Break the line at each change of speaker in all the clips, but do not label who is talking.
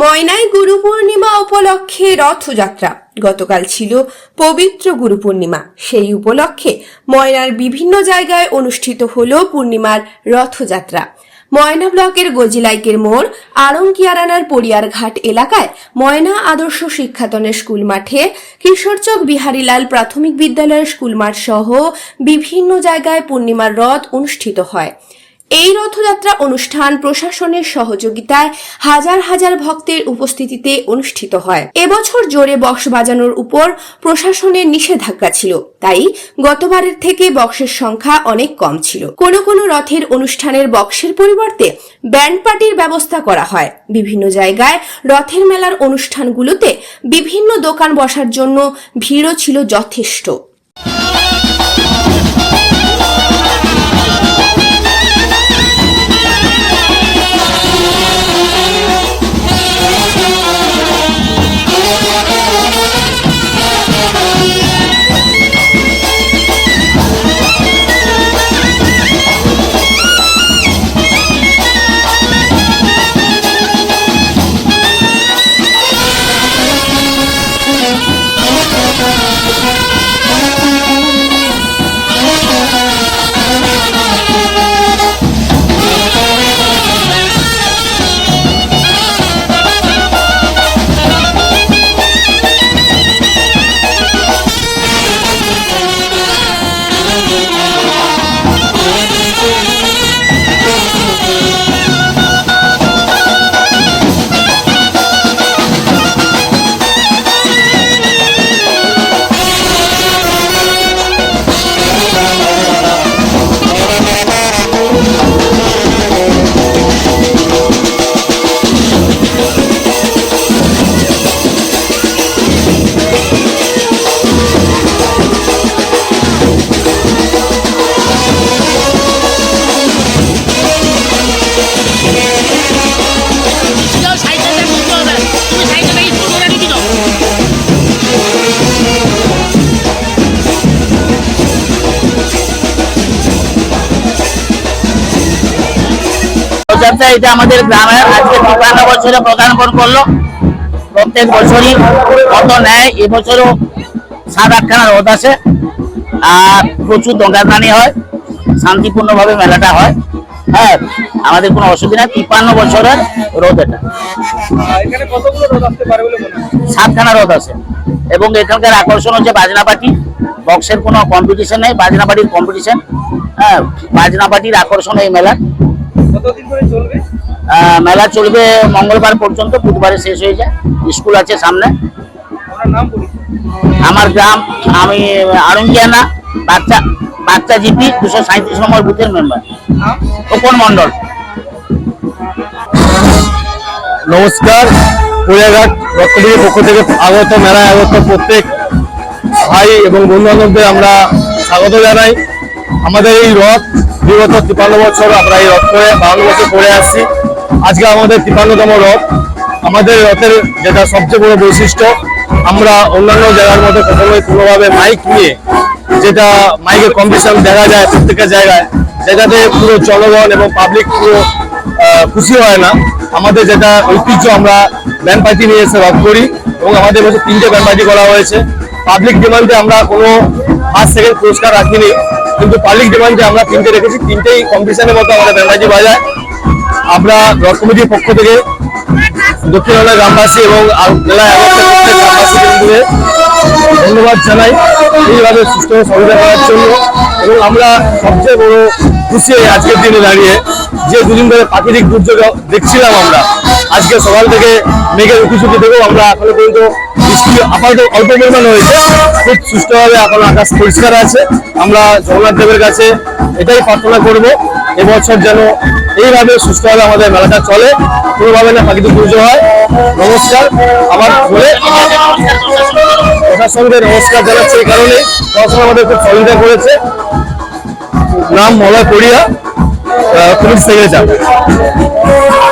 ময়নায় গুরু পূর্ণিমা উপলক্ষে রথযাত্রা। গতকাল ছিল পবিত্র গুরু পূর্ণিমা। সেই উপলক্ষে ময়নার বিভিন্ন জায়গায় অনুষ্ঠিত হল পূর্ণিমার রথযাত্রা। ময়না ব্লকের গজিলাইকের মোড় আড়ংকিয়ারানার পড়িয়ারঘাট এলাকায় ময়না আদর্শ শিক্ষাতনের স্কুল মাঠে কিশোরচক বিহারীলাল প্রাথমিক বিদ্যালয়ের স্কুল মাঠ সহ বিভিন্ন জায়গায় পূর্ণিমার রথ অনুষ্ঠিত হয়। এই রথযাত্রা অনুষ্ঠান প্রশাসনের সহযোগিতায় হাজার হাজার ভক্তের উপস্থিতিতে অনুষ্ঠিত হয়। এবছর জোরে বক্স বাজানোর উপর প্রশাসনের নিষেধাজ্ঞা ছিল। তাই গতবারের থেকে বক্সের সংখ্যা অনেক কম ছিল। কোন কোন রথের অনুষ্ঠানের বক্সের পরিবর্তে ব্যান্ড পার্টির ব্যবস্থা করা হয়। বিভিন্ন জায়গায় রথের মেলার অনুষ্ঠানগুলোতে বিভিন্ন দোকান বসার জন্য ভিড়ও ছিল যথেষ্ট।
এটা আমাদের গ্রামের আজকে তিপ্পান্ন বছরে পদার্পণ করল। প্রত্যেক বছরই কত নেয় এবছরও সাত আটখানা রথ আছে। আর প্রচুর দোকানদানি হয় শান্তিপূর্ণভাবে মেলাটা হয়। হ্যাঁ আমাদের কোনো অসুবিধা নেই তিপ্পান্ন বছরের রোদ এটা। সাতখানা রোদ আছে। এবং এখানকার আকর্ষণ হচ্ছে বাজনা পার্টি বক্সের কোনো কম্পিটিশন নেই বাজনা পার্টির কম্পিটিশন হ্যাঁ বাজনা পার্টির আকর্ষণ এই মেলা মেলা চলবে মঙ্গলবার পর্যন্ত বুধবারে শেষ হয়ে যায়। স্কুল আছে সামনে।
আপনার নাম বলি
আমার গ্রাম আমি আরঙ্গিয়ানা বাচ্চা বাচ্চা জিপি দুশো সাঁত্রিশ নম্বর বুথের মেম্বার খোকন মন্ডল
নমস্কার পুরিয়াঘাট রক্তবীর পক্ষ থেকে আগত মেলায় আগত প্রত্যেক ভাই এবং বন্ধু বান্ধবদের আমরা স্বাগত জানাই। আমাদের এই রথ বিগত তিপান্ন বছর আমরা এই রথ করে বাউন্ন বছর করে আসছি আজকে আমাদের তিপান্নতম রথ। আমাদের রথের যেটা সবচেয়ে বড় বৈশিষ্ট্য, আমরা অন্যান্য জায়গার মধ্যে কখনোই কোনোভাবে মাইক নিয়ে যেটা মাইকের কম্পিটিশন দেখা যায় প্রত্যেকের জায়গায়, যেটাতে পুরো জনগণ এবং পাবলিক পুরো খুশি হয় না। আমাদের যেটা ঐতিহ্য, আমরা ব্যান্ড পার্টি নিয়ে এসে রথ করি এবং আমাদের বছর তিনটে ব্যান্ড পার্টি করা হয়েছে। পাবলিক ডিমান্ডে আমরা কোনো ফার্স্ট সেকেন্ড পুরস্কার রাখিনি। কিন্তু পাবলিক ডিমান্ডে আমরা তিনটে রেখেছি, তিনটেই কম্পিটিশনের মতো আমাদের ব্যান্ড পার্টি বাজায় আমরা রথ কমিটির পক্ষ থেকে দক্ষিণ বাংলার গ্রামবাসী এবং ধন্যবাদ জানাই এইভাবে সুস্থ সহযোগিতা করার জন্য। এবং আমরা সবচেয়ে বড় খুশি আজকের দিনে দাঁড়িয়ে যে দুদিন ধরে প্রাকৃতিক দুর্যোগ দেখছিলাম আমরা। আজকে সকাল থেকে মেঘের উঁচুচুকি থেকেও আমরা এখনও পর্যন্ত বৃষ্টি আপাতত অল্প পরিমাণ হয়েছে। খুব সুস্থভাবে এখন আকাশ পরিষ্কার আছে। আমরা জগন্নাথ দেবের কাছে এটাই প্রার্থনা করব, এবছর যেন এইভাবে সুস্থভাবে আমাদের মেলাটা চলে। কোনোভাবে না প্রাকৃতিক দুর্যোগ হয়। নমস্কার। আমার বলে প্রশাসনকে নমস্কার জানাচ্ছি এই কারণে। প্রশাসন আমাদের খুব সহযোগিতা করেছে। নাম মলয় পুলিশ থেকে সেক্রেটারি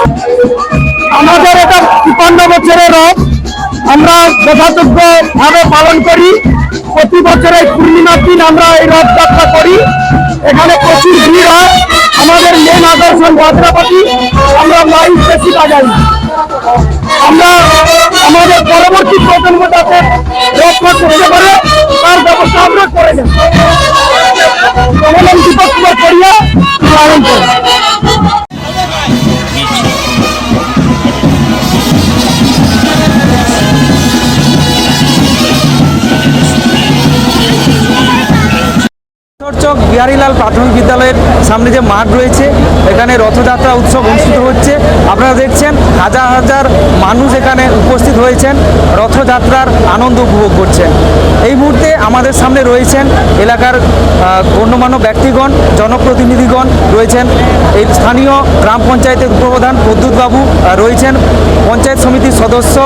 আমাদের এটা তিপান্ন বছরের রথ। আমরা যথাযোগ্য ভাবে পালন করি। প্রতি বছরের পূর্ণিমার দিন আমরা এই রথযাত্রা করি। এখানে প্রচুর ভিড় হয়। আমাদের মেন আকর্ষণ যাত্রাপাতি আমরা লাইভ বেশি বাজাই।
আমরা আমাদের পরবর্তী প্রজন্ম যাতে রক্ষা করতে পারে, তার ব্যবস্থা আমরা করে দেব কুমার করিয়া
চক বিহারীলাল প্রাথমিক বিদ্যালয়ের সামনে যে মাঠ রয়েছে, এখানে রথযাত্রা উৎসব অনুষ্ঠিত হচ্ছে। আপনারা দেখছেন, হাজার হাজার মানুষ এখানে উপস্থিত হয়েছেন, রথযাত্রার আনন্দ উপভোগ করছেন। এই মুহূর্তে আমাদের সামনে রয়েছেন এলাকার গণ্যমান্য ব্যক্তিগণ, জনপ্রতিনিধিগণ রয়েছেন। এই স্থানীয় গ্রাম পঞ্চায়েতের উপপ্রধান প্রদ্যুৎ বাবু রয়েছেন। পঞ্চায়েত সমিতির সদস্য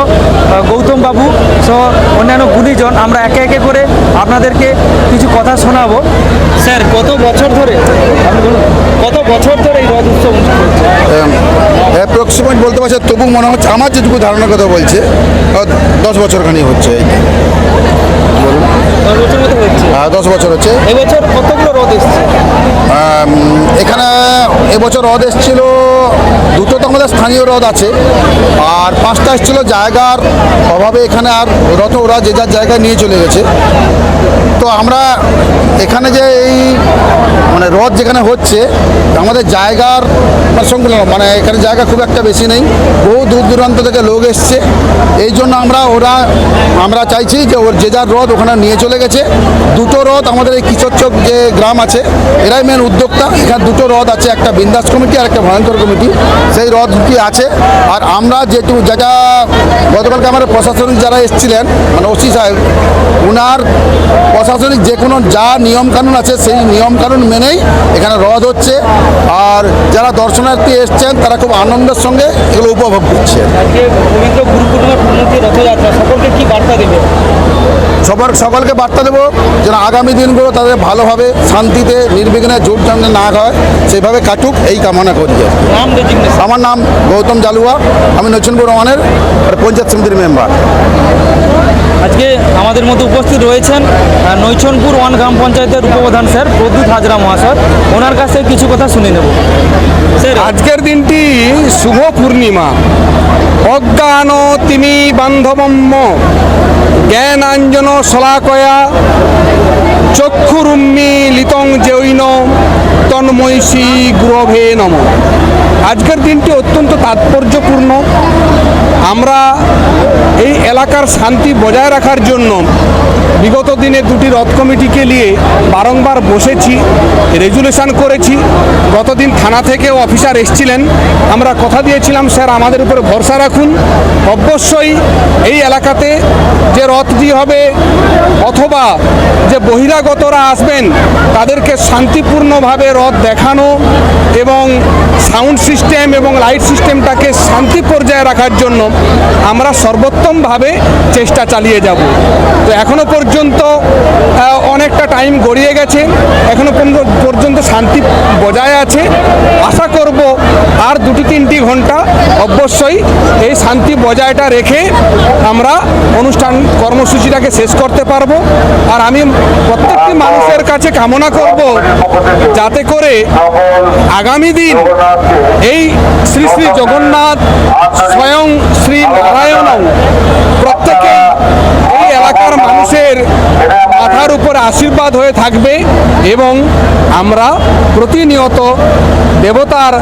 গৌতম বাবু সহ অন্যান্য গুণীজন। আমরা একে একে করে আপনাদেরকে কিছু কথা শোনাবো। স্যার, কত বছর ধরে? কত বছর ধরে এই রথ উৎসব
অ্যাপ্রক্সিমেট বলতে পারছে, তবু মনে হচ্ছে, আমার যেটুকু ধারণার কথা বলছে দশ বছরখানি হচ্ছে তো।
দশ বছর হচ্ছে
দশ বছর হচ্ছে।
এবছর কতগুলো রথ এসছে?
এখানে এবছর হ্রদ এসেছিল দুটো তো আমাদের স্থানীয় হ্রদ আছে আর পাঁচটা এসেছিল জায়গার অভাবে এখানে আর রথ ওরা যে যার জায়গায় নিয়ে চলে গেছে। তো আমরা এখানে যে এই মানে রথ যেখানে হচ্ছে আমাদের জায়গার মানে সংকুলন মানে এখানে জায়গা খুব একটা বেশি নেই বহু দূর দূরান্ত থেকে লোক এসছে। এই জন্য আমরা ওরা আমরা চাইছি যে ওর যে যার রথ ওখানে নিয়ে চলে গেছে। দুটো রথ আমাদের এই কিশোরচক যে গ্রাম আছে এরাই মেন উদ্যোক্তা। এখানে দুটো রথ আছে একটা বিন্দাস কমিটি আর একটা ভয়ঙ্কর কমিটি। সেই রথ দুটি আছে। আর আমরা যেটুকু যা যা গতকালকে আমাদের প্রশাসনিক যারা এসেছিলেন মানে ওসি সাহেব উনার প্রশাসনিক যে কোনো যা নিয়মকানুন আছে সেই নিয়মকানুন মেনেই এখানে রথ হচ্ছে। আর যারা দর্শনার্থী এসছেন তারা খুব আনন্দের সঙ্গে এগুলো উপভোগ করছে
আজকে পবিত্র গুরু পূর্ণিমা পূর্ণতি রথযাত্রা সকলকে বার্তা
সবার বার্তা দেবো যেন আগামী দিনগুলো তাদের ভালোভাবে শান্তিতে নির্বিঘ্নে জোর জন্য না হয় সেইভাবে কাটুক এই কামনা করি। আমার নাম গৌতম জালুয়া আমি নচনপুর রহমানের পঞ্চায়েত সমিতির মেম্বার।
আজকে আমাদের মধ্যে উপস্থিত রয়েছেন আহ, নৈছনপুর ওয়ান গ্রাম পঞ্চায়েতের উপপ্রধান স্যার প্রদ্যুৎ হাজরা মহাশয়। ওনার কাছে কিছু কথা শুনে নেব। স্যার
আজকের দিনটি শুভ পূর্ণিমা। অজ্ঞান তিমি বান্ধবম্য জ্ঞানাঞ্জন শলাকয়া চক্ষুরুম্মি লিতং জৈন তন্ময়ী গুরভে নম। আজকের দিনটি অত্যন্ত তাৎপর্যপূর্ণ। আমরা এই এলাকার শান্তি বজায় রাখার জন্য বিগত দিনে দুটি রথ কমিটিকে নিয়ে বারংবার বসেছি, রেজুলেশন করেছি। গতদিন থানা থেকেও অফিসার এসছিলেন। আমরা কথা দিয়েছিলাম, স্যার, আমাদের উপরে ভরসা রাখুন। অবশ্যই এই এলাকাতে যে রথটি হবে অথবা যে বহিরাগতরা আসবেন, তাদেরকে শান্তিপূর্ণভাবে রথ দেখানো এবং সাউন্ড সিস্টেম এবং লাইট সিস্টেমটাকে শান্তি পর্যায়ে রাখার জন্য আমরা সর্বোত্তমভাবে চেষ্টা চালিয়ে যাব। তো এখনও পর্যন্ত অনেকটা টাইম গড়িয়ে গেছে। এখনও পর্যন্ত- পর্যন্ত শান্তি বজায় আছে। আশা করব আর দুটি তিনটি ঘণ্টা অবশ্যই এই শান্তি বজায়টা রেখে আমরা অনুষ্ঠান কর্মসূচিটাকে শেষ করতে পারব। আর আমি প্রত্যেকটি মানুষের কাছে কামনা করব যাতে করে আগামী দিন এই শ্রী শ্রী জগন্নাথ স্বয়ং শ্রী নারায়ণ প্রত্যেকে এলাকার মানুষের মাথার উপর আশীর্বাদ হয়ে থাকবে এবং আমরা প্রতিনিয়ত দেবতার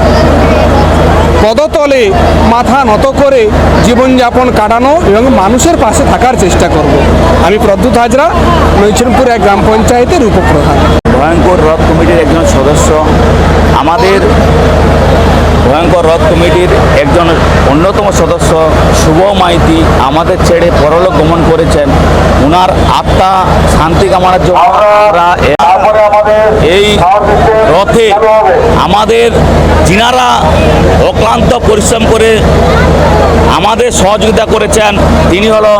পদতলে মাথা নত করে জীবনযাপন কাটানো এবং মানুষের পাশে থাকার চেষ্টা করব। আমি প্রদ্যুৎ হাজরা নৈচনপুর এক গ্রাম পঞ্চায়েতের উপপ্রধান।
ভয়ঙ্কর রথ কমিটির একজন সদস্য। আমাদের ভয়ঙ্কর রথ কমিটির একজন অন্যতম সদস্য শুভ মাইতি আমাদের ছেড়ে পরলোক গমন করেছেন। ওনার আত্মা শান্তি কামনার জন্য আমরা এই রথে আমাদের যিনারা অক্লান্ত পরিশ্রম করে আমাদের সহযোগিতা করেছেন তিনি হলো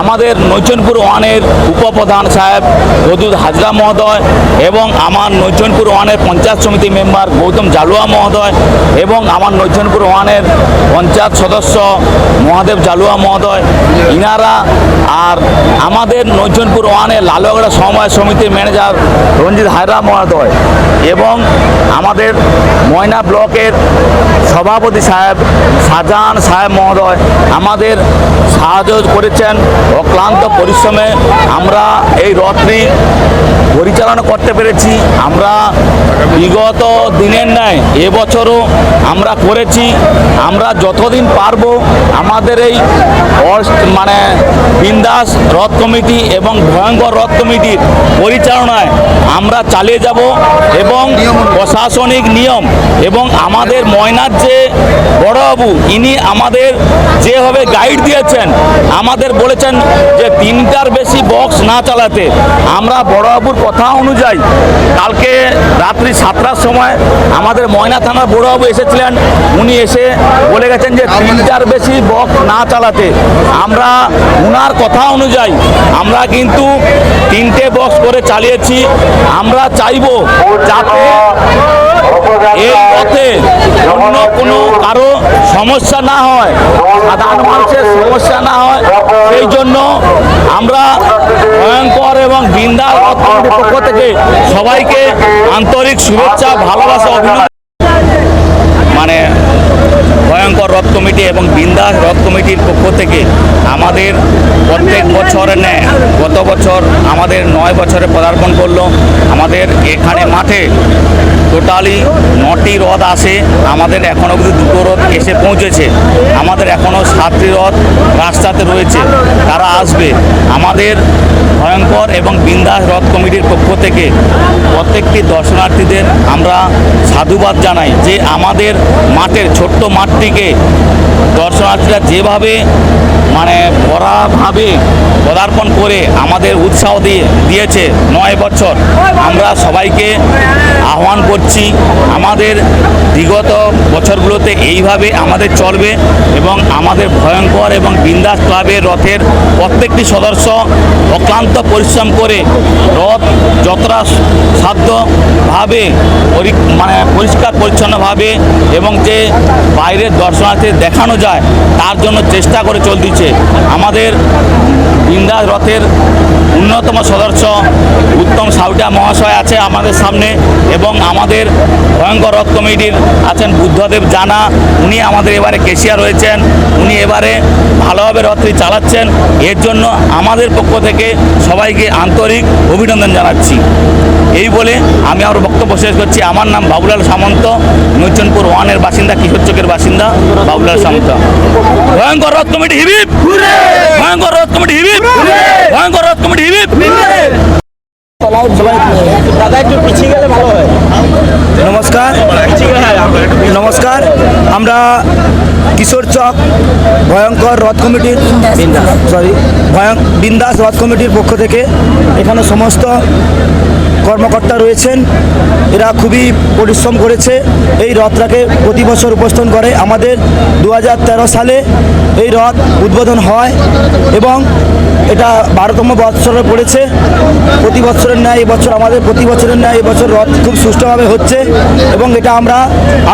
আমাদের নৈচনপুর ওয়ানের উপপ্রধান সাহেব গদুদ হাজরা মহোদয় এবং আমার নৈচনপুর ওয়ানের পঞ্চায়েত সমিতি মেম্বার গৌতম জালুয়া মহোদয় এবং আমার নৈচনপুর ওয়ানের পঞ্চায়েত সদস্য মহাদেব জালুয়া মহোদয়, ইনারা আর আমাদের নৈচনপুর ওয়ানের লালগড়া সমবায় সমিতির ম্যানেজার রঞ্জিত হায়রা মহোদয় এবং আমাদের ময়না ব্লকের সভাপতি সাহেব শাহজাহান সাহেব মহোদয় আমাদের সাহায্য করেছেন অক্লান্ত পরিশ্রমে আমরা এই রথটি পরিচালনা করতে পেরেছি। আমরা বিগত দিনের ন্যায় এবছরও আমরা করেছি, আমরা যতদিন পারব আমাদের এই মানে বিন্দাস রথ কমিটি এবং ভয়ঙ্কর রথ কমিটির পরিচালনায় আমরা চালিয়ে যাব এবং প্রশাসনিক নিয়ম এবং আমাদের ময়নার যে বড়বাবু, ইনি আমাদের যেভাবে গাইড দিয়েছেন, আমাদের বলেছেন যে তিনটার বেশি বক্স না চালাতে। আমরা বড়বাবুর কথা অনুযায়ী কালকে রাত্রি সাতটার সময় আমাদের ময়না থানার বড়বাবু এসেছিলেন, উনি এসে বলে গেছেন যে তিনটার বেশি বক্স না চালাতে। আমরা উনার কথা অনুযায়ী, আমরা কিন্তু তিনটে বক্স করে চালিয়েছি। আমরা চাইব যাতে এই পথে অন্য কোনো কারও সমস্যা না হয়, সাধারণ মানুষের সমস্যা না হয়। সেই জন্য আমরা ভয়ঙ্কর এবং বৃন্দার পক্ষ থেকে সবাইকে আন্তরিক শুভেচ্ছা, ভালোবাসা, অভিনন্দন মানে ভয়ঙ্কর রথ কমিটি এবং বিন্দাস রথ কমিটির পক্ষ থেকে আমাদের প্রত্যেক বছরের ন্যায় গত বছর আমাদের নয় বছরে পদার্পণ করল। আমাদের এখানে মাঠে টোটালি নটি রথ আসে। আমাদের এখনও অবধি দুটো রথ এসে পৌঁছেছে। আমাদের এখনও সাতটি রথ রাস্তাতে রয়েছে। তারা আসবে। আমাদের ভয়ঙ্কর এবং বিন্দাস রথ কমিটির পক্ষ থেকে প্রত্যেকটি দর্শনার্থীদের আমরা সাধুবাদ জানাই যে আমাদের মাঠের ছোট্ট মাঠটিকে দর্শনার্থীরা যেভাবে মানে বড়াভাবে পদার্পণ করে আমাদের উৎসাহ দিয়ে দিয়েছে নয় বছর, আমরা সবাইকে আহ্বান করছি, আমাদের বিগত বছরগুলোতে এইভাবে আমাদের চলবে এবং আমাদের ভয়ঙ্কর এবং বিন্দাস ক্লাবের রথের প্রত্যেকটি সদস্য অক্লান্ত পরিশ্রম করে রথ যতটা সাধ্যভাবে মানে পরিষ্কার পরিচ্ছন্নভাবে এবং যে বাইরের দর্শনার্থী দেখানো যায়, তার জন্য চেষ্টা করে চলতেছে। আমাদের বিন্দাস রথের অন্যতম সদস্য উত্তম সাউটা মহাশয় আছে আমাদের সামনে এবং আমাদের ভয়ঙ্কর রথ কমিটির আছেন বুদ্ধদেব জানা উনি আমাদের এবারে কেশিয়া রয়েছেন উনি এবারে ভালোভাবে রথটি চালাচ্ছেন। এর জন্য আমাদের পক্ষ থেকে সবাইকে আন্তরিক অভিনন্দন জানাচ্ছি। এই বলে আমি আমার বক্তব্য শেষ করছি। আমার নাম বাবুলাল সামন্ত নৈচনপুর ওয়ানের বাসিন্দা কিশোর চকের বাসিন্দা বাবুলাল সামন্ত। ভয়ঙ্কর রথ কমিটি হিবিপ ভয়ঙ্কর রথ কমিটি হিবিপ ভয়ঙ্কর রথ কমিটি হিবিপ
দাদা একটু পিছিয়ে গেলে ভালো হয়। নমস্কার। নমস্কার। আমরা কিশোর চক ভয়ঙ্কর রথ কমিটির সরি ভয়ঙ্ক বিন্দাস রথ কমিটির পক্ষ থেকে এখানে সমস্ত কর্মকর্তা রয়েছেন, এরা খুবই পরিশ্রম করেছে, এই রথটাকে প্রতি বছর উপস্থাপন করে। আমাদের দু হাজার তেরো সালে এই রথ উদ্বোধন হয় এবং এটা বারোতম বৎসরে পড়েছে। প্রতি বছরের ন্যায় এবছর আমাদের প্রতি বছরের ন্যায় এবছর রথ খুব সুষ্ঠুভাবে হচ্ছে এবং এটা আমরা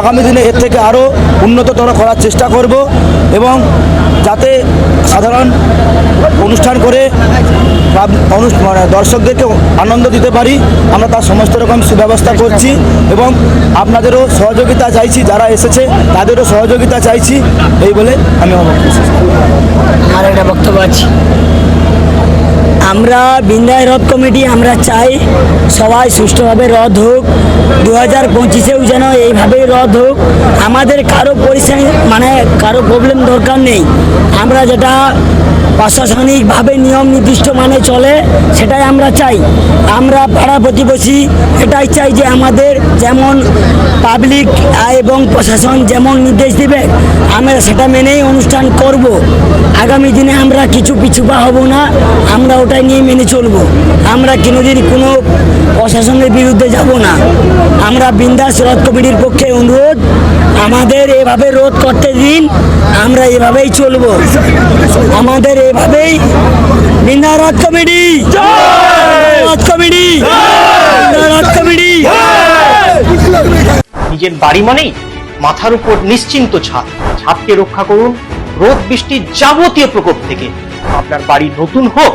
আগামী দিনে এর থেকে আরও উন্নততর করার চেষ্টা করব এবং যাতে সাধারণ অনুষ্ঠান করে মানে দর্শকদেরকে আনন্দ দিতে পারি। আমরা তার সমস্ত রকম সুব্যবস্থা করছি এবং আপনাদেরও সহযোগিতা চাইছি, যারা এসেছে তাদেরও সহযোগিতা চাইছি, এই বলে আমি আমার
একটা বক্তব্য আছে। আমরা বিন্দায় রথ কমিটি, আমরা চাই সবাই সুষ্ঠুভাবে রথ হোক। দু হাজার পঁচিশেও যেন এইভাবেই রথ হোক। আমাদের কারও পরিশ্রম মানে কারও প্রবলেম দরকার নেই। আমরা যেটা প্রশাসনিকভাবে নিয়ম নির্দিষ্ট মানে চলে, সেটাই আমরা চাই। আমরা পাড়া প্রতিবেশী, এটাই চাই যে আমাদের যেমন পাবলিক এবং প্রশাসন যেমন নির্দেশ দেবে, আমরা সেটা মেনেই অনুষ্ঠান করব। আগামী দিনে আমরা কিছু পিছুপা হব না, আমরা ওটাই নিয়ে মেনে চলবো। আমরা কোনোদিন কোনো প্রশাসনের বিরুদ্ধে যাব না। আমরা বিন্দাস রথ কমিটির পক্ষে অনুরোধ আমাদের এভাবে রোধ করতে দিন আমরা এভাবেই চলবো। আমাদের এভাবেই বিন্দা রথ কমিটি। রথ কমিটি। রথ কমিটি।
নিজের বাড়ি মানেই মাথার উপর নিশ্চিন্ত ছাদ। ছাদকে রক্ষা করুন রোদ বৃষ্টির যাবতীয় প্রকোপ থেকে। আপনার বাড়ি নতুন হোক